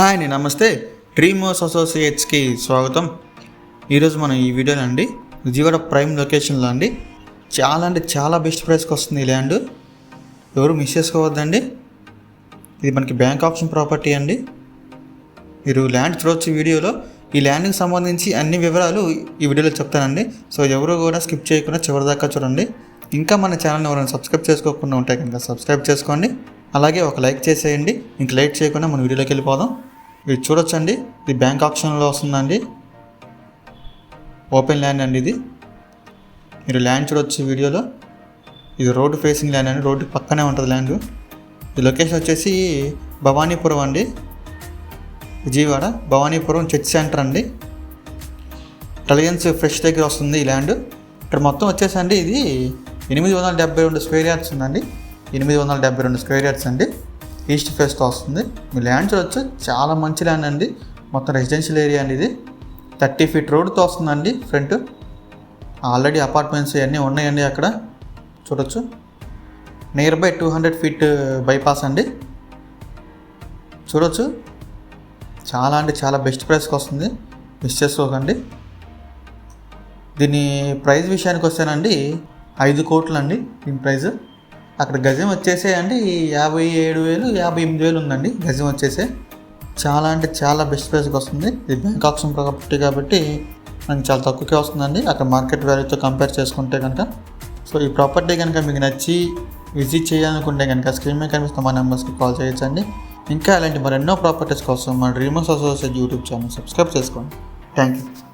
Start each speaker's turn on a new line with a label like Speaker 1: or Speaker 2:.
Speaker 1: Hi అండి నమస్తే. డ్రీమోస్ అసోసియేట్స్కి స్వాగతం. ఈరోజు మనం ఈ వీడియోలో అండి విజయవాడ ప్రైమ్ లొకేషన్లో అండి చాలా అంటే చాలా బెస్ట్ ప్రైస్కి వస్తుంది ఈ ల్యాండ్. ఎవరు మిస్ చేసుకోవద్దండి. ఇది మనకి బ్యాంక్ ఆప్షన్ ప్రాపర్టీ అండి. మీరు ల్యాండ్ చూడవచ్చు వీడియోలో. ఈ ల్యాండ్కి సంబంధించి అన్ని వివరాలు ఈ వీడియోలో చెప్తానండి. సో ఎవరు కూడా స్కిప్ చేయకుండా చివరిదాకా చూడండి. ఇంకా మన ఛానల్ని ఎవరైనా సబ్స్క్రైబ్ చేసుకోకుండా ఉంటే కనుక సబ్స్క్రైబ్ చేసుకోండి. అలాగే ఒక లైక్ చేసేయండి. ఇంక లైక్ చేయకుండా మన వీడియోలోకి వెళ్ళిపోదాం. ఇది చూడొచ్చండి. ఇది బ్యాంక్ ఆప్షన్లో వస్తుందండి. ఓపెన్ ల్యాండ్ అండి ఇది. మీరు ల్యాండ్ చూడొచ్చు వీడియోలో. ఇది రోడ్డు ఫేసింగ్ ల్యాండ్ అండి. రోడ్డు పక్కనే ఉంటుంది ల్యాండ్. ఈ లొకేషన్ వచ్చేసి భవానీపురం అండి. విజయవాడ. భవానీపురం చర్చ్ సెంటర్ అండి. రిలయన్స్ ఫ్రెష్ దగ్గర వస్తుంది ఈ ల్యాండ్. ఇక్కడ మొత్తం వచ్చేసండి ఇది ఎనిమిది వందల డెబ్బై రెండు స్క్వేర్ యార్డ్స్ ఉందండి. ఎనిమిది వందల డెబ్బై రెండు స్క్వేర్ యార్డ్స్ అండి. ఈస్ట్ ఫేస్తో వస్తుంది. మీ ల్యాండ్ చూడొచ్చు. చాలా మంచి ల్యాండ్ అండి. మొత్తం రెసిడెన్షియల్ ఏరియా అండి ఇది. థర్టీ ఫీట్ రోడ్తో వస్తుందండి ఫ్రంట్. ఆల్రెడీ అపార్ట్మెంట్స్ ఇవన్నీ ఉన్నాయండి అక్కడ. చూడొచ్చు. Nearby two hundred feet bypass అండి. చూడొచ్చు. చాలా అంటే చాలా బెస్ట్ ప్రైస్కి వస్తుంది. మిస్ చేసుకోకండి దీని ప్రైస్ విషయానికి వస్తేనండి ఐదు కోట్లు అండి దీని ప్రైస్ అక్కడ గజం వచ్చేసే అండి యాభై ఏడు వేలు యాభై ఎనిమిది వేలు ఉందండి. గజం వచ్చేసే. చాలా అంటే చాలా బెస్ట్ ప్రైస్కి వస్తుంది. ఇది బ్యాంక్ ఆప్షన్ ప్రాపర్టీ కాబట్టి మనకి చాలా తక్కువకే వస్తుందండి. అక్కడ మార్కెట్ వాల్యూతో కంపేర్ చేసుకుంటే కనుక సో ఈ ప్రాపర్టీ కనుక మీకు నచ్చి విజిట్ చేయాలనుకుంటే కనుక స్క్రీన్ మీద కనిపిస్తున్న మా నెంబర్స్కి కాల్ చేయొచ్చండి. ఇంకా అలాంటి మరెన్నో ప్రాపర్టీస్ కోసం మన dreamers associate YouTube channel subscribe చేసుకోండి. Thank you